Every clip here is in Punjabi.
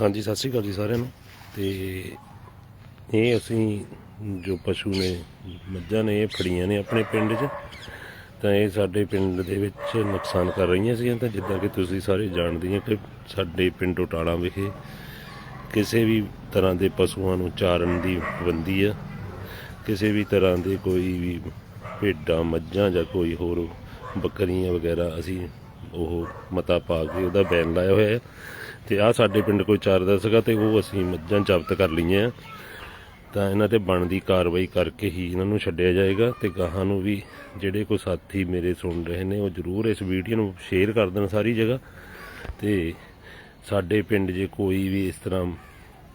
ਹਾਂਜੀ, ਸਤਿ ਸ਼੍ਰੀ ਅਕਾਲ ਜੀ ਸਾਰਿਆਂ ਨੂੰ। ਤੇ ਇਹ ਅਸੀਂ ਜੋ ਪਸ਼ੂ ਨੇ, ਮੱਝਾਂ ਨੇ, ਇਹ ਫੜੀਆਂ ਨੇ ਆਪਣੇ ਪਿੰਡ 'ਚ। ਤਾਂ ਇਹ ਸਾਡੇ ਪਿੰਡ ਦੇ ਵਿੱਚ ਨੁਕਸਾਨ ਕਰ ਰਹੀਆਂ ਸੀ ਤਾਂ ਜਿੱਦਾਂ ਕਿ ਤੁਸੀਂ ਸਾਰੇ ਜਾਣਦੇ ਹੋ ਕਿ ਸਾਡੇ ਪਿੰਡ ਟੋਟਾਲਾ ਵਿਖੇ ਕਿਸੇ ਵੀ ਤਰ੍ਹਾਂ ਦੇ ਪਸ਼ੂਆਂ ਨੂੰ ਚਾਰਨ ਦੀ ਪਾਬੰਦੀ ਆ। ਕਿਸੇ ਵੀ ਤਰ੍ਹਾਂ ਦੇ ਕੋਈ ਵੀ ਭੇਡਾਂ, ਮੱਝਾਂ ਜਾਂ ਕੋਈ ਹੋਰ ਬੱਕਰੀਆਂ ਵਗੈਰਾ ਅਸੀਂ ਉਹ ਮਤਾ ਪਾ ਕੇ ਉਹਦਾ ਬੈਨ ਲਾਇਆ ਹੋਇਆ ਹੈ। ਤੇ ਆ ਸਾਡੇ ਪਿੰਡ ਕੋਈ ਚਾਰਦਾ ਸੀਗਾ ਤੇ ਉਹ ਅਸੀਂ ਮੱਝਾਂ ਜ਼ਬਤ ਕਰ ਲਈਆਂ ਆ ਤਾਂ ਇਹਨਾਂ ਤੇ ਬਣਦੀ ਕਾਰਵਾਈ ਕਰਕੇ ਹੀ ਇਹਨਾਂ ਨੂੰ ਛੱਡਿਆ ਜਾਏਗਾ ਤੇ ਗਾਹਾਂ ਨੂੰ ਵੀ ਜਿਹੜੇ ਕੋਈ ਸਾਥੀ ਮੇਰੇ ਸੁਣ ਰਹੇ ਨੇ ਉਹ ਜਰੂਰ ਇਸ ਵੀਡੀਓ ਨੂੰ ਸ਼ੇਅਰ ਕਰ ਦੇਣ ਸਾਰੀ ਜਗ੍ਹਾ। ਤੇ ਸਾਡੇ ਪਿੰਡ ਜੇ ਕੋਈ ਵੀ ਇਸ ਤਰ੍ਹਾਂ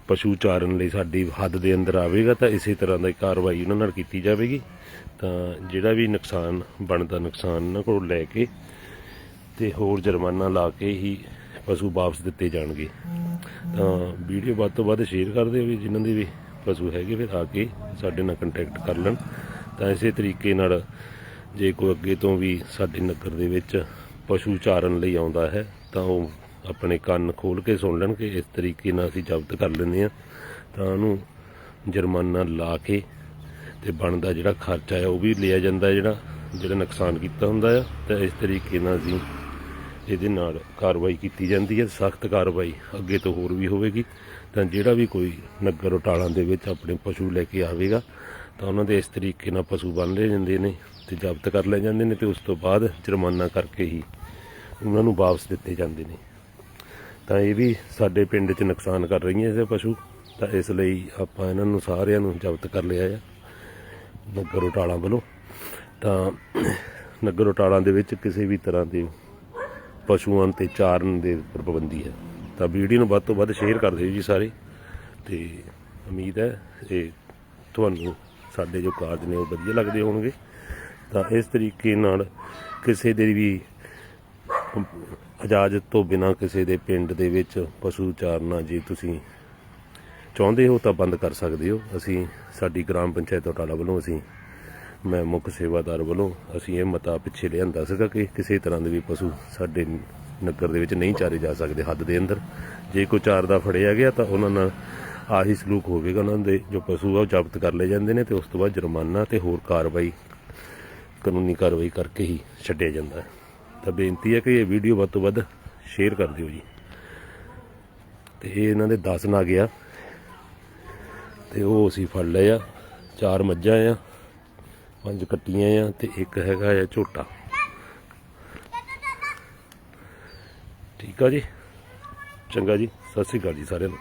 ਪਸ਼ੂ ਚਾਰਨ ਲਈ ਸਾਡੀ ਹੱਦ ਦੇ ਅੰਦਰ ਆਵੇਗਾ ਤਾਂ ਇਸੇ ਤਰ੍ਹਾਂ ਦੀ ਕਾਰਵਾਈ ਉਹਨਾਂ ਨਾਲ ਕੀਤੀ ਜਾਵੇਗੀ। ਤਾਂ ਜਿਹੜਾ ਵੀ ਨੁਕਸਾਨ ਬਣਦਾ ਨੁਕਸਾਨ ਇਹਨਾਂ ਕੋਲ ਲੈ ਕੇ ਤੇ ਹੋਰ ਜੁਰਮਾਨਾ ਲਾ ਕੇ ਹੀ ਪਸ਼ੂ ਵਾਪਸ ਦਿੱਤੇ ਜਾਣਗੇ। ਤਾਂ ਵੀਡੀਓ ਵੱਧ ਤੋਂ ਵੱਧ ਸ਼ੇਅਰ ਕਰ ਦਿਓ ਵੀ ਜਿਨ੍ਹਾਂ ਦੇ ਵੀ ਪਸ਼ੂ ਹੈਗੇ ਫਿਰ ਆ ਕੇ ਸਾਡੇ ਨਾਲ ਕੰਟੈਕਟ ਕਰ ਲੈਣ। ਤਾਂ ਇਸੇ ਤਰੀਕੇ ਨਾਲ ਜੇ ਕੋਈ ਅੱਗੇ ਤੋਂ ਵੀ ਸਾਡੇ ਨਗਰ ਦੇ ਵਿੱਚ ਪਸ਼ੂ ਚਾਰਨ ਲਈ ਆਉਂਦਾ ਹੈ, ਤਾਂ ਉਹ ਆਪਣੇ ਕੰਨ ਖੋਲ ਕੇ ਸੁਣ ਲੈਣ ਕਿ ਇਸ ਤਰੀਕੇ ਨਾਲ ਅਸੀਂ ਜ਼ਬਤ ਕਰ ਲੈਂਦੇ ਆ ਤਾਂ ਉਹਨੂੰ ਜੁਰਮਾਨਾ ਲਾ ਕੇ ਤੇ ਬਣਦਾ ਜਿਹੜਾ ਖਰਚਾ ਹੈ ਉਹ ਵੀ ਲਿਆ ਜਾਂਦਾ ਜਿਹੜਾ ਜਿਹੜਾ ਨੁਕਸਾਨ ਕੀਤਾ ਹੁੰਦਾ ਆ ਤਾਂ ਇਸ ਤਰੀਕੇ ਨਾਲ ਅਸੀਂ ਇਹਦੇ ਨਾਲ ਕਾਰਵਾਈ ਕੀਤੀ ਜਾਂਦੀ ਹੈ, ਸਖਤ ਕਾਰਵਾਈ ਅੱਗੇ ਤੋਂ ਹੋਰ ਵੀ ਹੋਵੇਗੀ। ਤਾਂ ਜਿਹੜਾ ਵੀ ਕੋਈ ਨਗਰ ਉਟਾਲਾਂ ਦੇ ਵਿੱਚ ਆਪਣੇ ਪਸ਼ੂ ਲੈ ਕੇ ਆਵੇਗਾ, ਤਾਂ ਉਹਨਾਂ ਦੇ ਇਸ ਤਰੀਕੇ ਨਾਲ ਪਸ਼ੂ ਬੰਨ ਲਏ ਜਾਂਦੇ ਨੇ ਤੇ ਜ਼ਬਤ ਕਰ ਲਏ ਜਾਂਦੇ ਨੇ ਤੇ ਉਸ ਤੋਂ ਬਾਅਦ ਜੁਰਮਾਨਾ ਕਰਕੇ ਹੀ ਉਹਨਾਂ ਨੂੰ ਵਾਪਸ ਦਿੱਤੇ ਜਾਂਦੇ ਨੇ। ਤਾਂ ਇਹ ਵੀ ਸਾਡੇ ਪਿੰਡ 'ਚ ਨੁਕਸਾਨ ਕਰ ਰਹੀਆਂ ਇਹ ਪਸ਼ੂ। ਤਾਂ ਇਸ ਲਈ ਆਪਾਂ ਇਹਨਾਂ ਨੂੰ ਸਾਰਿਆਂ ਨੂੰ ਜ਼ਬਤ ਕਰ ਲਿਆ ਆ, ਨਗਰ ਉਟਾਲਾਂ ਵੱਲੋਂ। ਤਾਂ ਨਗਰ ਉਟਾਲਾਂ ਦੇ ਵਿੱਚ ਕਿਸੇ ਵੀ ਤਰ੍ਹਾਂ ਦੇ ਪਸ਼ੂਆਂ ਤੇ ਚਾਰਨ ਦੇ ਉੱਪਰ ਪਾਬੰਦੀ ਹੈ। ਤਾਂ ਵੀਡੀਓ ਨੂੰ ਵੱਧ ਤੋਂ ਵੱਧ ਸ਼ੇਅਰ ਕਰ ਦਿਓ ਜੀ ਸਾਰੇ। ਤੇ ਉਮੀਦ ਹੈ ਇਹ ਤੁਹਾਨੂੰ ਸਾਡੇ ਜੋ ਕਾਰਜ ਨੇ ਉਹ ਵਧੀਆ ਲੱਗਦੇ ਹੋਣਗੇ। ਤਾਂ ਇਸ ਤਰੀਕੇ ਨਾਲ ਕਿਸੇ ਦੇ ਵੀ ਇਜਾਜ਼ਤ ਤੋਂ ਬਿਨਾ ਕਿਸੇ ਦੇ ਪਿੰਡ ਦੇ ਵਿੱਚ ਪਸ਼ੂ ਚਾਰਨਾ ਜੇ ਤੁਸੀਂ ਚਾਹੁੰਦੇ ਹੋ ਤਾਂ ਬੰਦ ਕਰ ਸਕਦੇ ਹੋ। ਅਸੀਂ ਸਾਡੀ ਗ੍ਰਾਮ ਪੰਚਾਇਤ ਟਾਲਾ ਵੱਲੋਂ ਅਸੀਂ ਮੈਂ ਮੁੱਖ ਸੇਵਾਦਾਰ ਵੱਲੋਂ ਅਸੀਂ ਇਹ ਮਤਾ ਪਿੱਛੇ ਲਿਆਂਦਾ ਸੀਗਾ ਕਿ ਕਿਸੇ ਤਰ੍ਹਾਂ ਦੇ ਵੀ ਪਸ਼ੂ ਸਾਡੇ ਨਗਰ ਦੇ ਵਿੱਚ ਨਹੀਂ ਚਾਰੇ ਜਾ ਸਕਦੇ ਹੱਦ ਦੇ ਅੰਦਰ। ਜੇ ਕੋਈ ਚਾਰਦਾ ਫੜਿਆ ਗਿਆ ਤਾਂ ਉਹਨਾਂ ਨਾਲ ਆਹੀ ਸਲੂਕ ਹੋਵੇਗਾ ਉਹਨਾਂ ਦੇ, ਜੋ ਪਸ਼ੂ ਆ ਉਹ ਜ਼ਬਤ ਕਰ ਲਏ ਜਾਂਦੇ ਨੇ ਤੇ ਉਸ ਤੋਂ ਬਾਅਦ ਜੁਰਮਾਨਾ ਤੇ ਹੋਰ ਕਾਰਵਾਈ, ਕਾਨੂੰਨੀ ਕਾਰਵਾਈ ਕਰਕੇ ਹੀ ਛੱਡਿਆ ਜਾਂਦਾ ਹੈ। ਤਾਂ ਬੇਨਤੀ ਹੈ ਕਿ ਇਹ ਵੀਡੀਓ ਵੱਧ ਤੋਂ ਵੱਧ ਸ਼ੇਅਰ ਕਰ ਦਿਓ ਜੀ। ਤੇ ਇਹ ਇਹਨਾਂ ਦੇ 10 ਨਾ ਗਿਆ। ਤੇ ਉਹ ਅਸੀਂ ਫੜ ਲਏ ਆ, ਚਾਰ ਮੱਝਾਂ ਆ ਪੰਜ ਕੱਟੀਆਂ ਆ ਤੇ ਇੱਕ ਹੈਗਾ ਆ ਝੋਟਾ। ਠੀਕ ਆ ਜੀ? ਚੰਗਾ ਜੀ, ਸਤਿ ਸ੍ਰੀ ਅਕਾਲ ਜੀ ਸਾਰਿਆਂ ਨੂੰ।